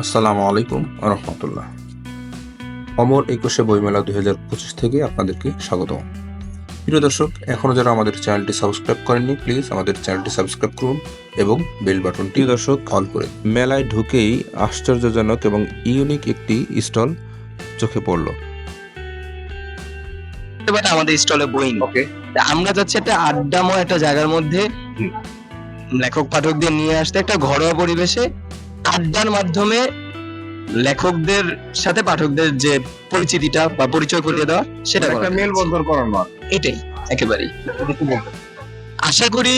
আসসালামু আলাইকুম রহমতুল্লাহ। অমর একুশে বইমেলা দুই হাজার পঁচিশ থেকে আপনাদেরকে স্বাগত প্রিয় দর্শক এখনও যারা আমাদের চ্যানেলটি সাবস্ক্রাইব করেননি প্লিজ আমাদের চ্যানেলটি সাবস্ক্রাইব করুন এবং বেল বাটনটি দর্শক অল করে মেলায় ঢুকেই আশ্চর্যজনক এবং ইউনিক একটি স্টল চোখে পড়ল। আমাদের স্টলে বই ওকে। আমরা যাচ্ছি একটা আড্ডাময় একটা জায়গার মধ্যে। লেখক পাঠকদের নিয়ে আসতে একটা ঘরোয়া পরিবেশে। আড্ডার মাধ্যমে লেখকদের সাথে পাঠকদের যে পরিচিতিটা বা পরিচয় করিয়ে দেওয়া সেটা একটা। মেলবন্ধন করানো এটাই একেবারেই। আশা করি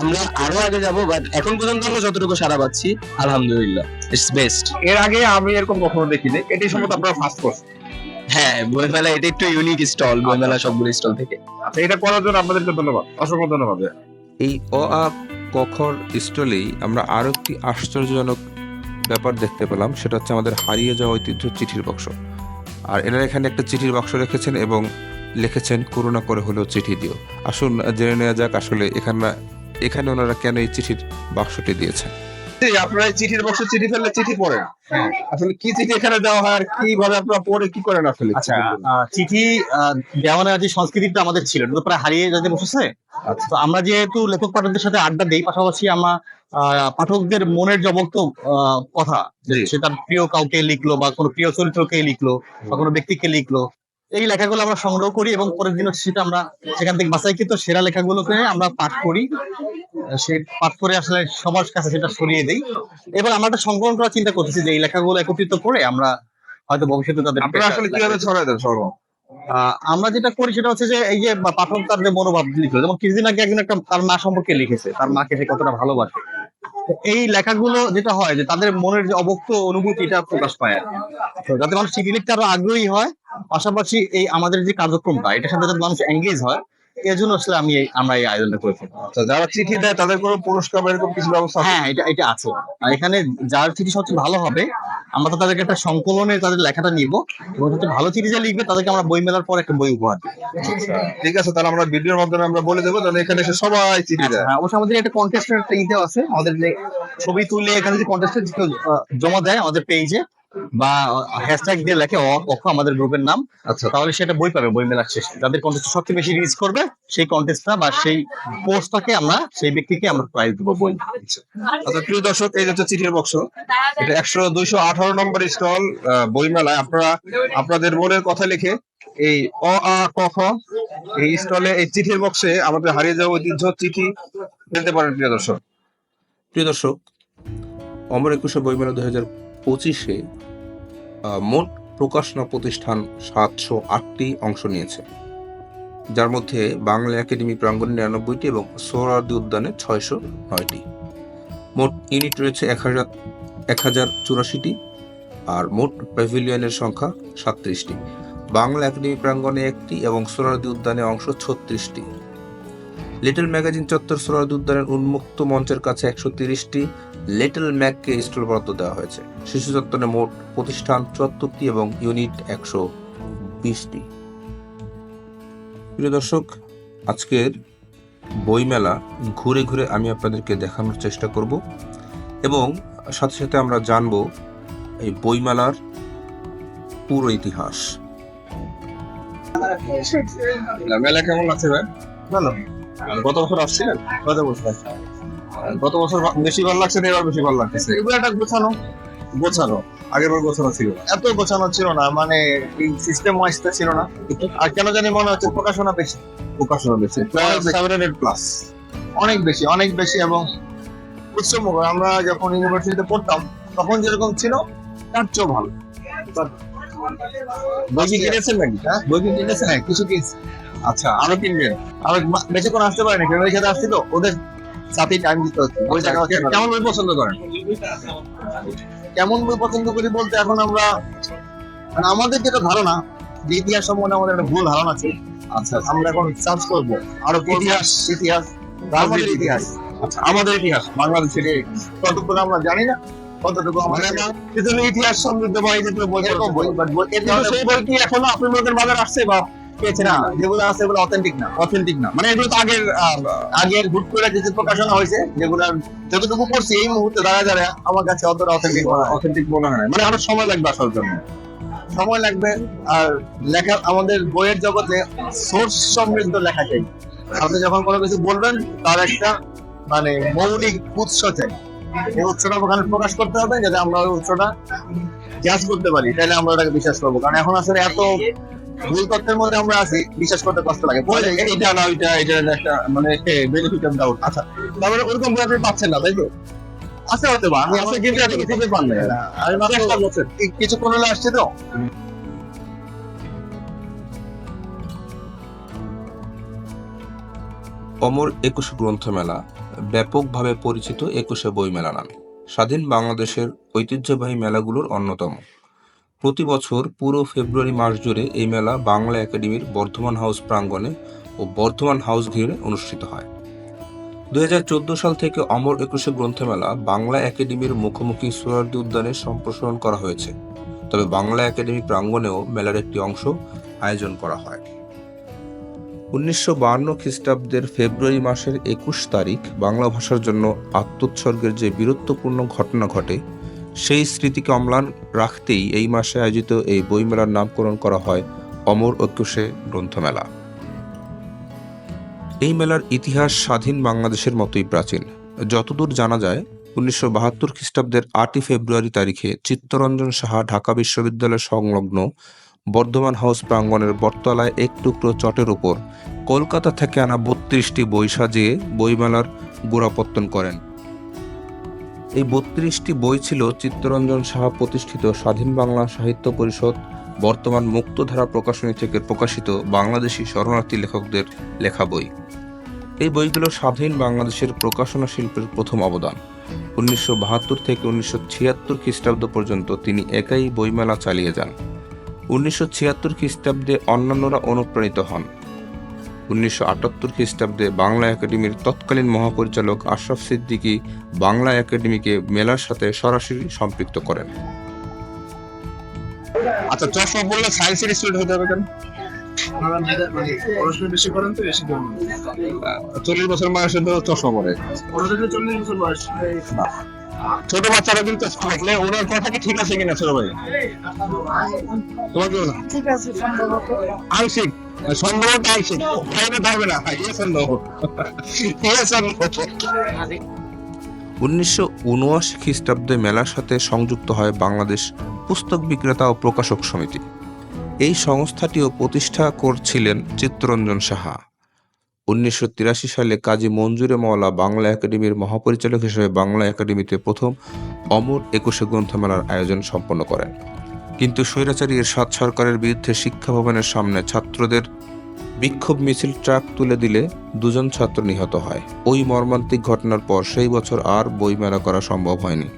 আমরা আরও আগে যাব বাট এখন পর্যন্ত আমরা যতটুকু সারা পাচ্ছি আলহামদুলিল্লাহ ইটস বেস্ট এর আগে আমি এরকম কখনো দেখিনি এটাই সম্ভবত আপনারা ফার্স্ট করছেন হ্যাঁ বইমেলা এটা একটু ইউনিক স্টল বইমেলা সবগুলো স্টল থেকে। আচ্ছা এটা করার জন্য আপনাদেরকে ধন্যবাদ অসংখ্য ধন্যবাদ। এই অ আ কখর স্টলেই আমরা আরও একটি আশ্চর্যজনক ব্যাপার দেখতে পেলাম, সেটা হচ্ছে আমাদের হারিয়ে যাওয়া ঐতিহ্য চিঠির বাক্স। আর এনারা এখানে একটা চিঠির বাক্স রেখেছেন এবং লিখেছেন, করুণা করে হলেও চিঠি দিও। আসুন জেনে নেওয়া যাক আসলে এখানে এখানে ওনারা কেন এই চিঠির বাক্সটি দিয়েছেন। আপনারা চিঠির বক্সে চিঠি ফেললে চিঠি পড়েন আসলে কি চিঠি এখানে দেওয়া হয় আর কীভাবে আপনারা পড়ে কি করেন আসলে আচ্ছা চিঠি আহ, দেওয়া নেওয়ার যে সংস্কৃতিটা আমাদের ছিল এটা প্রায় হারিয়ে যেতে বসেছে। তো আমরা যেহেতু লেখক পাঠকদের সাথে আড্ডা দেই পাশাপাশি আমরা পাঠকদের মনের জবক্ত আহ, কথা সে তার প্রিয় কাউকে লিখলো বা কোনো প্রিয় চরিত্রকে লিখলো বা কোনো ব্যক্তিকে লিখলো এই লেখাগুলো আমরা সংগ্রহ করি এবং পরের দিন সেটা আমরা সেখান থেকে বাছাইকৃত সেরা লেখাগুলোকে আমরা পাঠ করি। সে পাঠ করে আসলে সবার কাছে সেটা সরিয়ে দেই। এবং আমরা একটা সংকলন করার চিন্তা করতেছি যে এই লেখাগুলো একত্রিত করে আমরা হয়তো ভবিষ্যতে তাদের আপনারা আসলে কীভাবে ছড়ায় দেন সর্ব? আমরা যেটা করি সেটা হচ্ছে যে এই যে পাঠক তার যে মনোভাব লিখলো যেমন কিছুদিন আগে একজন একটা তার মা সম্পর্কে লিখেছে তার মাকে সে কতটা ভালোবাসে। এই লেখাগুলো যেটা হয় যে তাদের মনের যে অবক্ত অনুভূতিটা প্রকাশ পায় যাতে মানুষ চিঠি লিখতে আরও আগ্রহী হয় পাশাপাশি এই আমাদের যে কার্যক্রমটা এটার সাথে যাতে মানুষ এঙ্গেজ হয় এর জন্য আসলে আমি এই- আমরা এই আয়োজনটা করেছি আচ্ছা যারা চিঠি দেয় তাদের কোনো পুরস্কার বা এরকম কিছু ব্যবস্থা আছে? হ্যাঁ এটা এটা আছে। আর এখানে যার চিঠি সবচেয়ে ভালো হবে আমরা তো তাদেরকে একটা সংকলনে তাদের লেখাটা নিব এবং সবচেয়ে ভালো চিঠি যে লিখবে তাদেরকে আমরা বই মেলার পর একটা বই উপহার দেব। ঠিক আছে তাহলে আমরা ভিডিওর মাধ্যমে আমরা বলে দেবো তাহলে এখানে এসে সবাই চিঠি দেয়। হ্যাঁ অবশ্যই আমাদের একটা কন্টেস্টের একটা ইতেও আছে আমাদের যে ছবি তুলে এখানে যে কন্টেস্টের জমা দেয় আমাদের পেজে বা হ্যাশট্যাগ দিয়ে লেখে অ কক্ষ আমাদের গ্রুপের নাম। আচ্ছা। তাহলে সেটা বই পাবে বই মেলার শেষে। যাদের কন্টেস্ট সবচেয়ে বেশি রিচ করবে সেই কন্টেস্টটা বা সেই পোস্টটাকে আমরা সেই ব্যক্তিকে আমরা প্রাইজ দেবো বই। আচ্ছা। প্রিয় দর্শক এই হচ্ছে চিঠির বক্স এটা একশো দুইশো আঠারো নম্বর স্টল বইমেলায়। আপনারা আপনাদের মনের কথা লিখে এই অ আ ক খ এই স্টলে এই চিঠির বক্সে আমাদের হারিয়ে যাওয়া ঐতিহ্য চিঠি ফেলতে পারেন প্রিয় দর্শক। প্রিয় দর্শক অমর একুশে বইমেলা দু হাজার পঁচিশে মোট প্রকাশনা প্রতিষ্ঠান সাতশো আটটি অংশ নিয়েছে, যার মধ্যে বাংলা একাডেমি প্রাঙ্গণে নিরানব্বইটি এবং সোহরাওয়ার্দী উদ্যানে ছয়শো নয়টি। মোট ইউনিট রয়েছে এক হাজার এক হাজার চুরাশিটি আর মোট প্যাভিলিয়নের সংখ্যা সাতত্রিশটি। বাংলা একাডেমি প্রাঙ্গণে একটি এবং সোহরাওয়ার্দী উদ্যানে অংশ ছত্রিশটি। লিটল ম্যাগাজিন চত্বর সোহরাওয়ার্দী উদ্যানের উন্মুক্ত মঞ্চের কাছে একশো তিরিশটি লিটল ম্যাককে স্টল বরাদ্দ দেওয়া হয়েছে। শিশু চত্বরে মোট প্রতিষ্ঠান চুয়াত্তরটি এবং ইউনিট একশো বিশটি। প্রিয় দর্শক আজকের বইমেলা ঘুরে ঘুরে আমি আপনাদেরকে দেখানোর চেষ্টা করব এবং সাথে সাথে আমরা জানব এই বইমেলার পুরো ইতিহাস। মেলা কেমন লাগছে ভাই? ভালো। গত বছর আসছিলেন? কথা বলতে গত বছর বেশি ভালো লাগছে না এবার বেশি ভালো লাগতেছে। এগুলো একটা গোছানো? গোছানো। আগের বার গোছানো ছিল। এত গোছানো ছিল না মানে সিস্টেম ওয়াইজটা ছিল না। আর কেন জানি মনে হচ্ছে প্রকাশনা বেশি। প্রকাশনা বেশি। প্লাস অনেক বেশি অনেক বেশি এবং উৎসমুখ আমরা যখন ইউনিভার্সিটিতে পড়তাম তখন যেরকম ছিল তার চেয়েও ভালো। বই কি কিনেছেন নাকি? হ্যাঁ? বই কি কিনেছে না কিছু কিনছে। আচ্ছা আরও কিনবেন? মা- বেশিক্ষণ আসতে পারিনি ফ্যামিলির সাথে আসছি তো ওদের সাথেই টাইম দিতে হচ্ছে বই দেখা হচ্ছে কেমন বই পছন্দ করেন? কেমন বই পছন্দ করি বলতে এখন আমরা মানে আমাদের যেটা ধারণা যে ইতিহাস সম্বন্ধে আমাদের একটা ভুল ধারণা ছিল আচ্ছা আমরা এখন সার্চ করব। আরও ইতিহাস। ইতিহাস আমাদের ইতিহাস। আচ্ছা আমাদের ইতিহাস বাংলাদেশের কতটুকু আমরা জানি না কতটুকু মানে ইতিহাস সমৃদ্ধ বই এরকম বই বাট বই এর কিন্তু সেই বই কি এখনও বাজার আসছে বা পেয়েছে না যেগুলো আছে এগুলো অথেন্টিক না অথেন্টিক না। মানে এগুলো তো আগের আগের হুট করে কিছু প্রকাশনা হয়েছে যেগুলো যতটুকু পড়ছি এই মুহূর্তে দাঁড়া দাঁড়া আমার কাছে অতটা অথেন্টিক অথেন্টিক মনে হয় না। মানে আরও সময় লাগবে আসার জন্য। সময় লাগবে আর লেখা আমাদের বইয়ের জগতে সোর্স সমৃদ্ধ লেখা চাই। আপনি যখন কোনো কিছু বলবেন তার একটা মানে মৌলিক উৎস চাই। এই উৎসটা ওখানে প্রকাশ করতে হবে যাতে আমরা ওই উৎসটা করতে পারি। তাহলে আমরা ওটাকে বিশ্বাস করব। কারণ এখন আসলে এত ভুল তথ্যের মধ্যে আমরা আছি বিশ্বাস করতে কষ্ট লাগে। এটা না ওইটা এটা একটা মানে বেনিফিট অফ ডাউট আচ্ছা তার মানে ওরকম বই আপনি পাচ্ছেন না তাই তো? আছে হতে পারে আমি আছে কিন্তু পান না আমি মাত্র চেষ্টা করছেন। এই কিছুক্ষণ হলে আসছে তো? অমর একুশে গ্রন্থমেলা ব্যাপকভাবে পরিচিত একুশে বইমেলা নামে। স্বাধীন বাংলাদেশের ঐতিহ্যবাহী মেলাগুলোর অন্যতম। প্রতি বছর পুরো ফেব্রুয়ারি মাস জুড়ে এই মেলা বাংলা একাডেমির বর্ধমান হাউস প্রাঙ্গণে ও বর্ধমান হাউস ঘিরে অনুষ্ঠিত হয়। দুই হাজার চোদ্দ সাল থেকে অমর একুশে গ্রন্থমেলা বাংলা একাডেমির মুখোমুখি সোহরাওয়ার্দী উদ্যানে সম্প্রসারণ করা হয়েছে। তবে বাংলা একাডেমি প্রাঙ্গণেও মেলার একটি অংশ আয়োজন করা হয়। উনিশশো বাহান্ন খ্রিস্টাব্দের ফেব্রুয়ারি মাসের একুশ তারিখ বাংলা ভাষার জন্য আত্মোৎসর্গের যে বীরত্বপূর্ণ ঘটনা ঘটে সেই স্মৃতিকে অম্লান রাখতেই এই মাসে আয়োজিত এই বইমেলার নামকরণ করা হয় অমর ঐক্যসে গ্রন্থমেলা। এই মেলার ইতিহাস স্বাধীন বাংলাদেশের মতোই প্রাচীন। যতদূর জানা যায়, উনিশশো বাহাত্তর খ্রিস্টাব্দের আটই ফেব্রুয়ারি তারিখে চিত্তরঞ্জন সাহা ঢাকা বিশ্ববিদ্যালয় সংলগ্ন বর্ধমান হাউস প্রাঙ্গণের বটতলায় এক টুকরো চটের উপর কলকাতা থেকে আনা বত্রিশটি বই সাজিয়ে বইমেলার গোড়াপত্তন করেন। এই বত্রিশটি বই ছিল চিত্তরঞ্জন সাহা প্রতিষ্ঠিত স্বাধীন বাংলা সাহিত্য পরিষদ, বর্তমান মুক্তধারা প্রকাশনী থেকে প্রকাশিত বাংলাদেশি শরণার্থী লেখকদের লেখা বই। এই বইগুলো স্বাধীন বাংলাদেশের প্রকাশনা শিল্পের প্রথম অবদান। উনিশশো বাহাত্তর থেকে উনিশশো ছিয়াত্তর খ্রিস্টাব্দ পর্যন্ত তিনি একাই বইমেলা চালিয়ে যান। উনিশশো ছিয়াত্তর খ্রিস্টাব্দে অন্যান্যরা অনুপ্রাণিত হন। উনিশশো আটাত্তর খ্রিস্টাব্দে বাংলা একাডেমির তৎকালীন মহাপরিচালক আশরাফ সিদ্দিকী বাংলা একাডেমিকে মেলার সাথে সরাসরি সম্পৃক্ত করেন। আচ্ছা চশমা পড়লে সায়েন্সের স্টুডেন্ট হতে হবে কেন? পড়াশোনা বেশি করেন তো বেশি চল্লিশ বছর বয়সে তো চশমা পড়ে চল্লিশ বছর বয়স। ছোট বাচ্চারা কিন্তু পড়লে ওনার কথা কি ঠিক আছে কিনা ছোট ভাই? তোমার কি ঠিক আছে সম্ভবত। আংশিক। সম্ভবত আংশিক তাহলে থাকবে না ইয়ে সন্দেহ। ইয়ে সন্দেহ। উনিশশো উনআশি খ্রিস্টাব্দে মেলার সাথে সংযুক্ত হয় বাংলাদেশ পুস্তক বিক্রেতা ও প্রকাশক সমিতি। এই সংস্থাটিও প্রতিষ্ঠা করছিলেন চিত্তরঞ্জন সাহা। উনিশশো তিরাশি সালে কাজী মঞ্জুরে মওলা বাংলা একাডেমির মহাপরিচালক হিসেবে বাংলা একাডেমিতে প্রথম অমর একুশে গ্রন্থমেলার আয়োজন সম্পন্ন করেন। কিন্তু স্বৈরাচারী এরশাদ সরকারের বিরুদ্ধে শিক্ষা ভবনের সামনে ছাত্রদের বিক্ষোভ মিছিল ট্রাক তুলে দিলে দুজন ছাত্র নিহত হয়। ওই মর্মান্তিক ঘটনার পর সেই বছর আর বইমেলা করা সম্ভব হয়নি।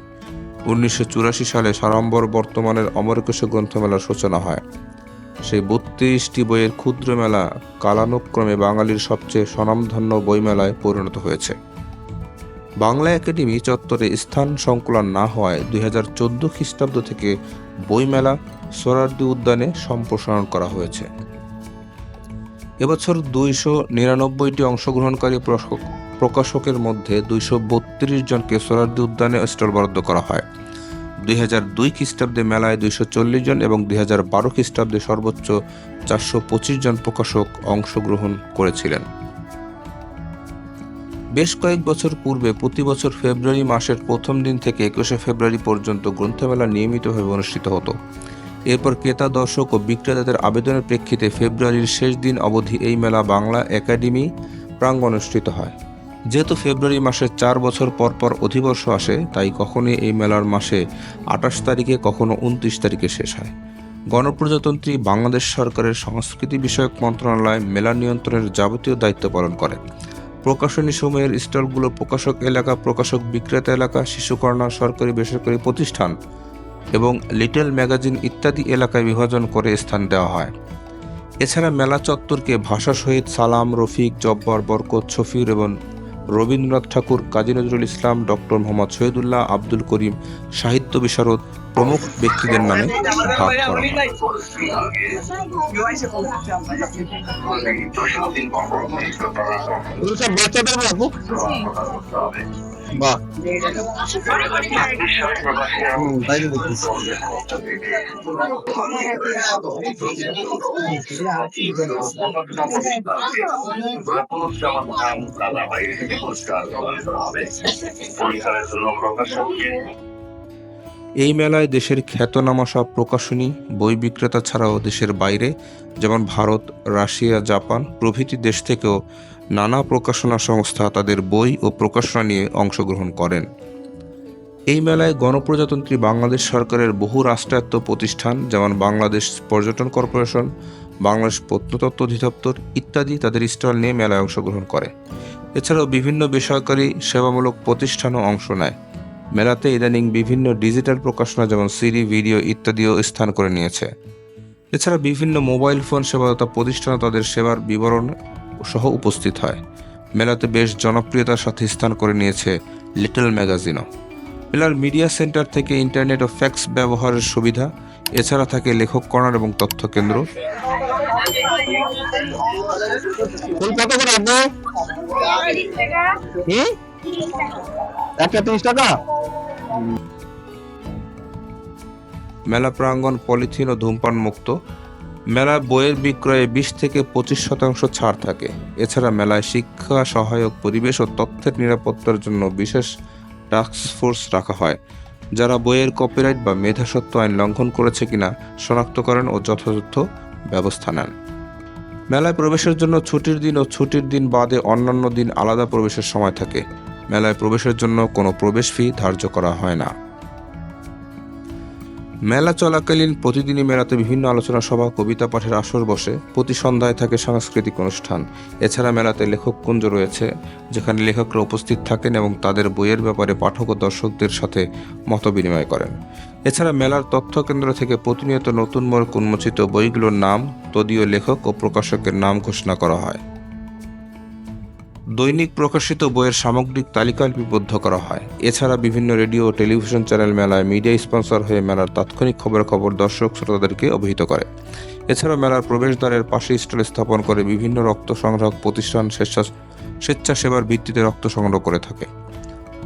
উনিশশো চুরাশি সালে সাড়ম্বর বর্তমানের অমরকেশ গ্রন্থমেলার সূচনা হয়। সেই বত্রিশটি বইয়ের ক্ষুদ্র মেলা কালানুক্রমে বাঙালির সবচেয়ে স্বনামধন্য বইমেলায় পরিণত হয়েছে। বাংলা একাডেমি চত্বরে স্থান সংকুলন না হওয়ায় দুই হাজার চোদ্দ খ্রিস্টাব্দ থেকে বইমেলা সোরারদি উদ্যানে সম্প্রসারণ করা হয়েছে। এবছর দুইশো নিরানব্বইটি অংশগ্রহণকারী প্রকাশক প্রকাশকের মধ্যে দুইশো বত্রিশ জনকে সোরারদি উদ্যানে স্টল বরাদ্দ করা হয়। দুই হাজার দুই খ্রিস্টাব্দে মেলায় দুইশো চল্লিশ জন এবং দুই হাজার বারো খ্রিস্টাব্দে সর্বোচ্চ চারশো পঁচিশ জন প্রকাশক অংশগ্রহণ করেছিলেন। বেশ কয়েক বছর পূর্বে প্রতি বছর ফেব্রুয়ারি মাসের প্রথম দিন থেকে একুশে ফেব্রুয়ারি পর্যন্ত গ্রন্থমেলা নিয়মিতভাবে অনুষ্ঠিত হতো। এরপর ক্রেতা, দর্শক ও বিক্রেতাদের আবেদনের প্রেক্ষিতে ফেব্রুয়ারির শেষ দিন অবধি এই মেলা বাংলা একাডেমি প্রাঙ্গ অনুষ্ঠিত হয়। যেহেতু ফেব্রুয়ারি মাসের চার বছর পর পর অধিবর্ষ আসে, তাই কখনোই এই মেলার মাসে আঠাশ তারিখে কখনো উনত্রিশ তারিখে শেষ হয়। গণপ্রজাতন্ত্রী বাংলাদেশ সরকারের সংস্কৃতি বিষয়ক মন্ত্রণালয় মেলা নিয়ন্ত্রণের যাবতীয় দায়িত্ব পালন করে। প্রকাশনী সময়ের স্টলগুলো প্রকাশক এলাকা, প্রকাশক বিক্রেতা এলাকা শিশু কর্নার সরকারি, বেসরকারি প্রতিষ্ঠান এবং লিটল ম্যাগাজিন ইত্যাদি এলাকায় বিভাজন করে স্থান দেওয়া হয়। এছাড়া মেলা চত্বরকে ভাষা সহিত সালাম, রফিক, জব্বর, বরকত শফির এবং রবীন্দ্রনাথ ঠাকুর, কাজী নজরুল ইসলাম, ডক্টর মোহাম্মদ শহীদুল্লাহ, আব্দুল করিম, সাহিত্য বিশারদ প্রমুখ ব্যক্তিদের নামে ভাগ করা হয়। বাহ। তাই তো এই মেলায় দেশের খ্যাতনামা সব প্রকাশনী বই বিক্রেতা ছাড়াও দেশের বাইরে যেমন ভারত রাশিয়া জাপান প্রভৃতি দেশ থেকেও নানা প্রকাশনা সংস্থা তাদের বই ও প্রকাশনা নিয়ে অংশগ্রহণ করেন। এই মেলায় গণপ্রজাতন্ত্রী বাংলাদেশ সরকারের বহু রাষ্ট্রায়ত্ত প্রতিষ্ঠান, যেমন বাংলাদেশ পর্যটন কর্পোরেশন, বাংলাদেশ প্রত্নতত্ত্ব অধিদপ্তর ইত্যাদি তাদের স্টল নিয়ে মেলায় অংশগ্রহণ করে। এছাড়াও বিভিন্ন বেসরকারি সেবামূলক প্রতিষ্ঠানও অংশ নেয়। মেলাতে ইদানিং বিভিন্ন ডিজিটাল প্রকাশনা যেমন সিডি, ভিডিও ইত্যাদিও স্থান করে নিয়েছে। এছাড়া বিভিন্ন মোবাইল ফোন সেবাদাতা প্রতিষ্ঠানও তাদের সেবার বিবরণ সহ উপস্থিত হয়। মেলাতে বেশ জনপ্রিয়তার সাথে স্থান করে নিয়েছে লিটল ম্যাগাজিনও। মেলার মিডিয়া সেন্টার থেকে ইন্টারনেট ও ফ্যাক্স ব্যবহারের সুবিধা এছাড়া থাকে লেখক কর্নার এবং তথ্য কেন্দ্র? একটা তিরিশ টাকা? মেলা প্রাঙ্গণ পলিথিন ও ধূমপান মুক্ত মেলায় বইয়ের বিক্রয়ে বিশ থেকে পঁচিশ শতাংশ ছাড় থাকে। এছাড়া মেলায় শিক্ষা, সহায়ক পরিবেশ ও তথ্যের নিরাপত্তার জন্য বিশেষ টাস্ক ফোর্স রাখা হয়। যারা বইয়ের কপিরাইট বা মেধাসত্ব আইন লঙ্ঘন করেছে কিনা শনাক্ত করেন ও যথাযথ ব্যবস্থা নেন। মেলায় প্রবেশের জন্য ছুটির দিন ও ছুটির দিন বাদে অন্যান্য দিন আলাদা প্রবেশের সময় থাকে। মেলায় প্রবেশের জন্য কোনো প্রবেশ ফি ধার্য করা হয় না। মেলা চলাকালীন প্রতিদিনই মেলাতে বিভিন্ন আলোচনা সভা, কবিতা পাঠের আসর বসে। প্রতি সন্ধ্যায় থাকে সাংস্কৃতিক অনুষ্ঠান। এছাড়া মেলাতে লেখক কুঞ্জ রয়েছে, যেখানে লেখকরা উপস্থিত থাকেন এবং তাদের বইয়ের ব্যাপারে পাঠক ও দর্শকদের সাথে মত বিনিময় করেন। এছাড়া মেলার তথ্য কেন্দ্র থেকে প্রতিনিয়ত নতুন মোড় উন্মোচিত বইগুলোর নাম, তদীয় লেখক ও প্রকাশকের নাম ঘোষণা করা হয়। দৈনিক প্রকাশিত বইয়ের সামগ্রিক তালিকা লিপিবদ্ধ করা হয়। এছাড়া বিভিন্ন রেডিও ও টেলিভিশন চ্যানেল মেলায় মিডিয়া স্পন্সর হয়ে মেলার তাৎক্ষণিক খবরাখবর দর্শক শ্রোতাদেরকে অবহিত করে। এছাড়া মেলার প্রবেশদ্বারের পাশে স্টল স্থাপন করে বিভিন্ন রক্ত সংগ্রহ প্রতিষ্ঠান স্বেচ্ছা- স্বেচ্ছাসেবার ভিত্তিতে রক্ত সংগ্রহ করে থাকে।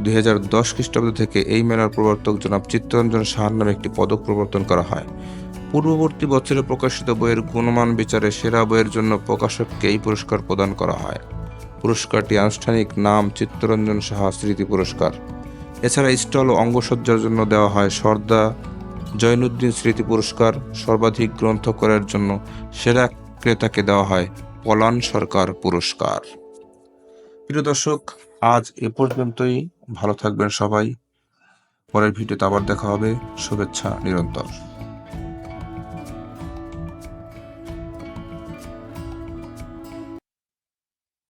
দুই হাজার দশ খ্রিস্টাব্দ থেকে এই মেলার প্রবর্তক জনাব চিত্তরঞ্জন সাহার নামে একটি পদক প্রবর্তন করা হয়। পূর্ববর্তী বছরে প্রকাশিত বইয়ের গুণমান বিচারে সেরা বইয়ের জন্য প্রকাশককে এই পুরস্কার প্রদান করা হয়। পুরস্কারটি আনুষ্ঠানিক নাম চিত্তরঞ্জন সাহা স্মৃতি পুরস্কার। এছাড়া স্টল ও অঙ্গসজ্জার জন্য দেওয়া হয় সর্দা জৈনুদ্দিন স্মৃতি পুরস্কার সর্বাধিক গ্রন্থ করার জন্য সেরা ক্রেতাকে দেওয়া হয় পলান সরকার পুরস্কার। প্রিয় দর্শক, আজ এ পর্যন্তই। ভালো থাকবেন সবাই। পরের ভিডিওতে আবার দেখা হবে। শুভেচ্ছা নিরন্তর।